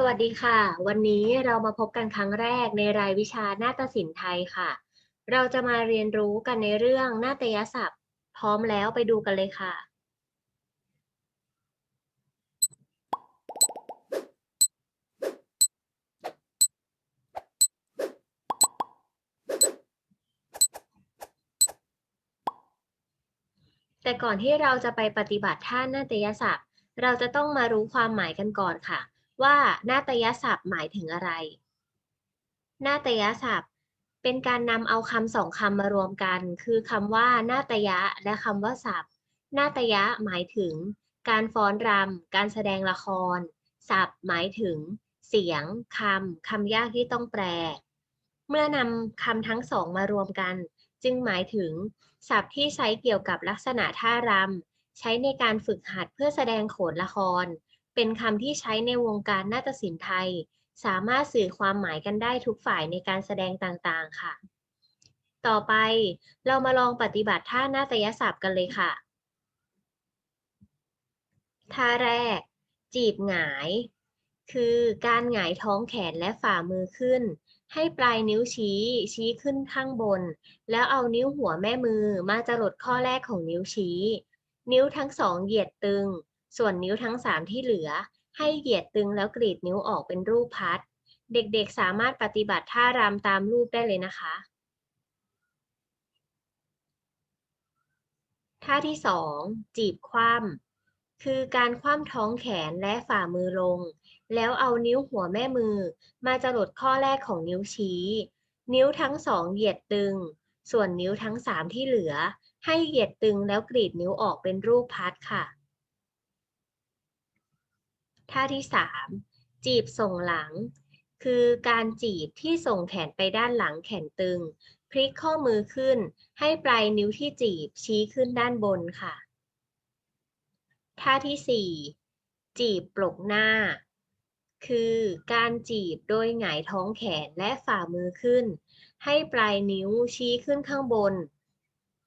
สวัสดีค่ะ วันนี้เรามาพบกันครั้งแรกในรายวิชานาฏศิลป์ไทยค่ะ เราจะมาเรียนรู้กันในเรื่องนาฏยศัพท์ พร้อมแล้วไปดูกันเลยค่ะ แต่ก่อนที่เราจะไปปฏิบัติท่านาฏยศัพท์ เราจะต้องมารู้ความหมายกันก่อนค่ะ ว่านาฏยศัพท์หมายถึงอะไร นาฏยศัพท์เป็นการนำเอาคำสองคำมารวมกัน คือคำว่านาตยะและคำว่าศัพท์ นาตยะหมายถึง การฟ้อนรำ การแสดงละคร ศัพท์หมายถึง เสียงคำคำยากที่ต้องแปล เมื่อนำคำทั้งสองมารวมกัน จึงหมายถึง ศัพท์ที่ใช้เกี่ยวกับลักษณะท่ารำใช้ในการฝึกหัดเพื่อแสดงโขนละคร เป็นคำที่ใช้ในวงการนาฏศิลป์ไทย สามารถสื่อความหมายกันได้ทุกฝ่ายในการแสดงต่างๆ ค่ะ ต่อไปเรามาลองปฏิบัติท่านาฏยศัพท์กันเลยค่ะ ท่าแรก จีบหงาย คือการหงายท้องแขนและฝ่ามือขึ้น ให้ปลายนิ้วชี้ ชี้ขึ้นข้างบน แล้วเอานิ้วหัวแม่มือมาจรดข้อแรกของนิ้วชี้ นิ้วทั้งสองเหยียดตึง ส่วนนิ้วทั้งสามที่เหลือ ให้เหยียดตึงแล้วกรีดนิ้วออกเป็นรูปพัด เด็กๆสามารถปฏิบัติท่ารำตามรูปได้เลยนะคะ ท่าที่สองจีบคว่ำคือการคว่ำท้องแขนและฝ่ามือลง แล้วเอานิ้วหัวแม่มือ มาจรดข้อแรกของนิ้วชี้ นิ้วทั้งสองเหยียดตึง ส่วนนิ้วทั้งสามที่เหลือ ให้เหยียดตึงแล้วกรีดนิ้วออกเป็นรูปพัดค่ะ ท่าที่สามจีบส่งหลัง คือการจีบที่ส่งแขนไปด้านหลังแขนตึง พลิกข้อมือขึ้น ให้ปลายนิ้วที่จีบชี้ขึ้นด้านบนค่ะ ท่าที่ 4 จีบปลกหน้า คือการจีบโดยหงายท้องแขนและฝ่ามือขึ้น ให้ปลายนิ้วชี้ขึ้นข้างบน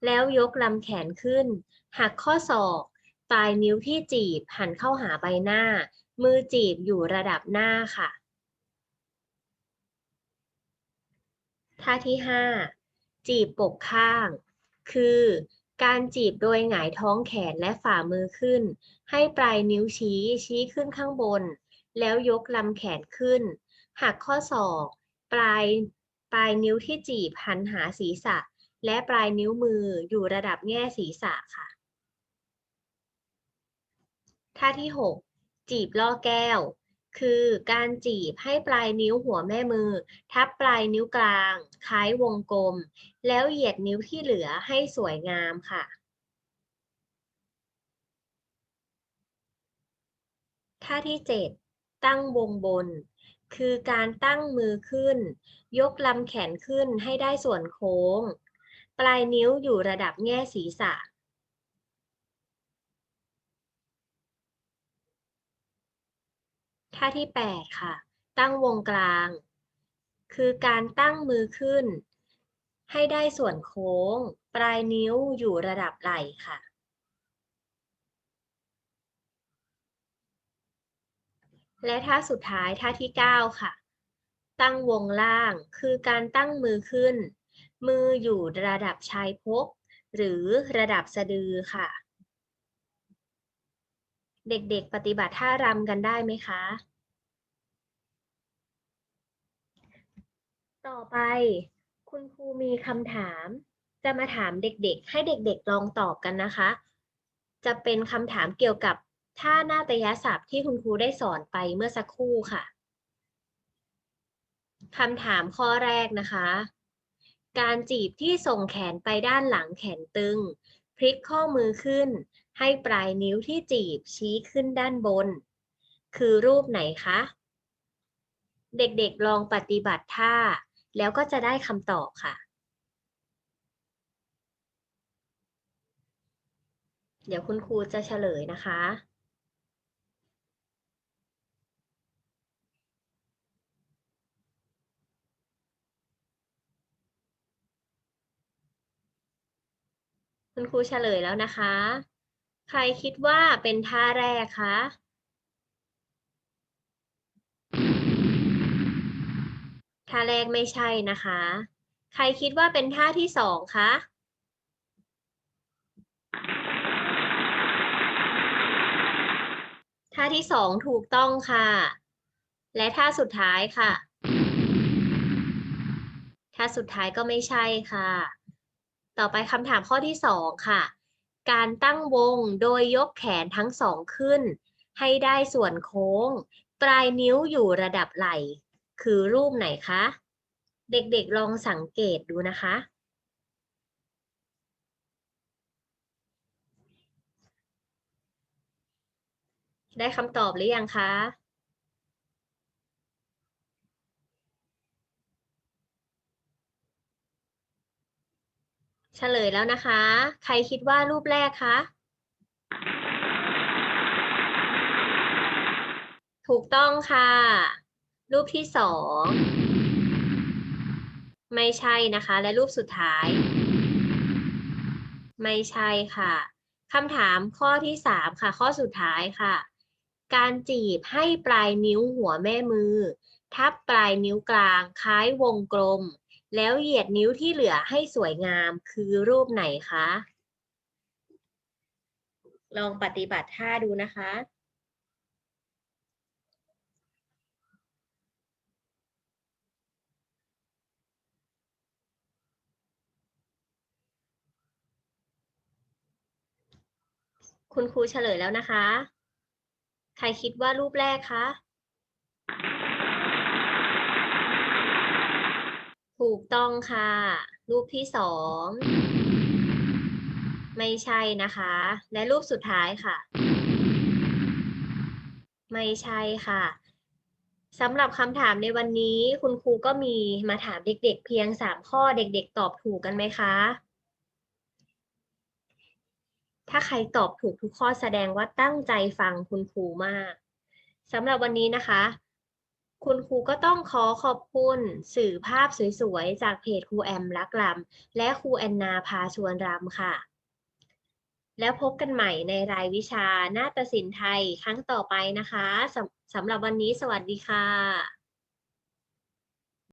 แล้วยกลำแขนขึ้น หักข้อศอกปลายนิ้วที่จีบหันเข้าหาใบหน้า มือจีบอยู่ระดับหน้าค่ะ ท่าที่ 5 จีบปกข้าง คือการจีบโดยหงายท้องแขนและฝ่ามือขึ้น ให้ปลายนิ้วชี้ชี้ขึ้นข้างบน แล้วยกลำแขนขึ้น หักข้อศอก ปลายปลายนิ้วที่จีบหันหาศีรษะ และปลายนิ้วมืออยู่ระดับแง่ศีรษะค่ะ ท่าที่ 6 จีบล่อแก้ว คือการจีบให้ปลายนิ้วหัวแม่มือ ทับปลายนิ้วกลาง คล้ายวงกลม แล้วเหยียดนิ้วที่เหลือให้สวยงามค่ะท่าที่ 7 ตั้งวงบน คือการตั้งมือขึ้น ยกลำแขนขึ้นให้ได้ส่วนโค้ง ปลายนิ้วอยู่ระดับแง่ศีรษะ ท่าที่ 8 ค่ะ ตั้งวงกลาง คือการตั้งมือขึ้น ให้ได้ส่วนโค้ง ปลายนิ้วอยู่ระดับไหล่ค่ะ และท่าสุดท้ายท่าที่ 9 ค่ะ ตั้งวงล่าง คือการตั้งมือขึ้น มืออยู่ระดับชายพก หรือระดับสะดือค่ะ เด็กๆ ปฏิบัติท่ารำกันได้ไหมคะ ต่อไป คุณครูมีคำถาม จะมาถามเด็กๆ ให้เด็กๆ ลองตอบกันนะคะ จะเป็นคำถามเกี่ยวกับท่าหน้าฏยศัพท์ที่คุณครูได้สอนไปเมื่อสักครู่ค่ะคำถามข้อแรกนะคะ การจีบที่ส่งแขนไปด้านหลังแขนตึง พลิกข้อมือขึ้น ให้ปลายนิ้วที่จีบชี้ขึ้นด้านบน คือรูปไหนคะ เด็กๆลองปฏิบัติท่า แล้วก็จะได้คำตอบค่ะ เดี๋ยวคุณครูจะเฉลยนะคะคุณครูเฉลยแล้วนะคะ ใครคิดว่าเป็นท่าแรกคะ ท่าแรกไม่ใช่นะคะ ใครคิดว่าเป็นท่าที่สองคะ ท่าที่สองถูกต้องค่ะ และท่าสุดท้ายค่ะ ท่าสุดท้ายก็ไม่ใช่ค่ะ ต่อไปคำถามข้อที่สองค่ะ การตั้งวงโดยยกแขนทั้งสองขึ้น ให้ได้ส่วนโค้ง ปลายนิ้วอยู่ระดับไหล่ คือรูปไหนคะ เด็กๆลองสังเกตดูนะคะ ได้คำตอบหรือยังคะ ฉลยแล้วนะคะ ใครคิดว่ารูปแรกคะ ถูกต้องค่ะ รูปที่สอง ไม่ใช่นะคะ และรูปสุดท้าย ไม่ใช่ค่ะคำถามข้อที่สามค่ะ ข้อสุดท้ายค่ะ การจีบให้ปลายนิ้วหัวแม่มือ ทับปลายนิ้วกลาง คล้ายวงกลม แล้วเหยียดนิ้วที่เหลือให้สวยงามคือรูปไหนคะ ลองปฏิบัติท่าดูนะคะ คุณครูเฉลยแล้วนะคะ ใครคิดว่ารูปแรกคะ ถูกต้องค่ะ รูปที่สอง ไม่ใช่นะคะ และรูปสุดท้ายค่ะ ไม่ใช่ค่ะสำหรับคำถามในวันนี้คุณครูก็มีมาถามเด็กๆ เพียงสามข้อเด็กๆ ตอบถูกกันไหมคะ ถ้าใครตอบถูกทุกข้อแสดงว่าตั้งใจฟังคุณครูมากสำหรับวันนี้นะคะ คุณครูก็ต้องขอขอบคุณสื่อภาพสวยๆ จากเพจครูแอมรักลำและครูแอนนาพาชวนรำค่ะ แล้วพบกันใหม่ในรายวิชาหน้าตศิลป์ไทยครั้งต่อไปนะคะสำสำหรับวันนี้สวัสดีค่ะ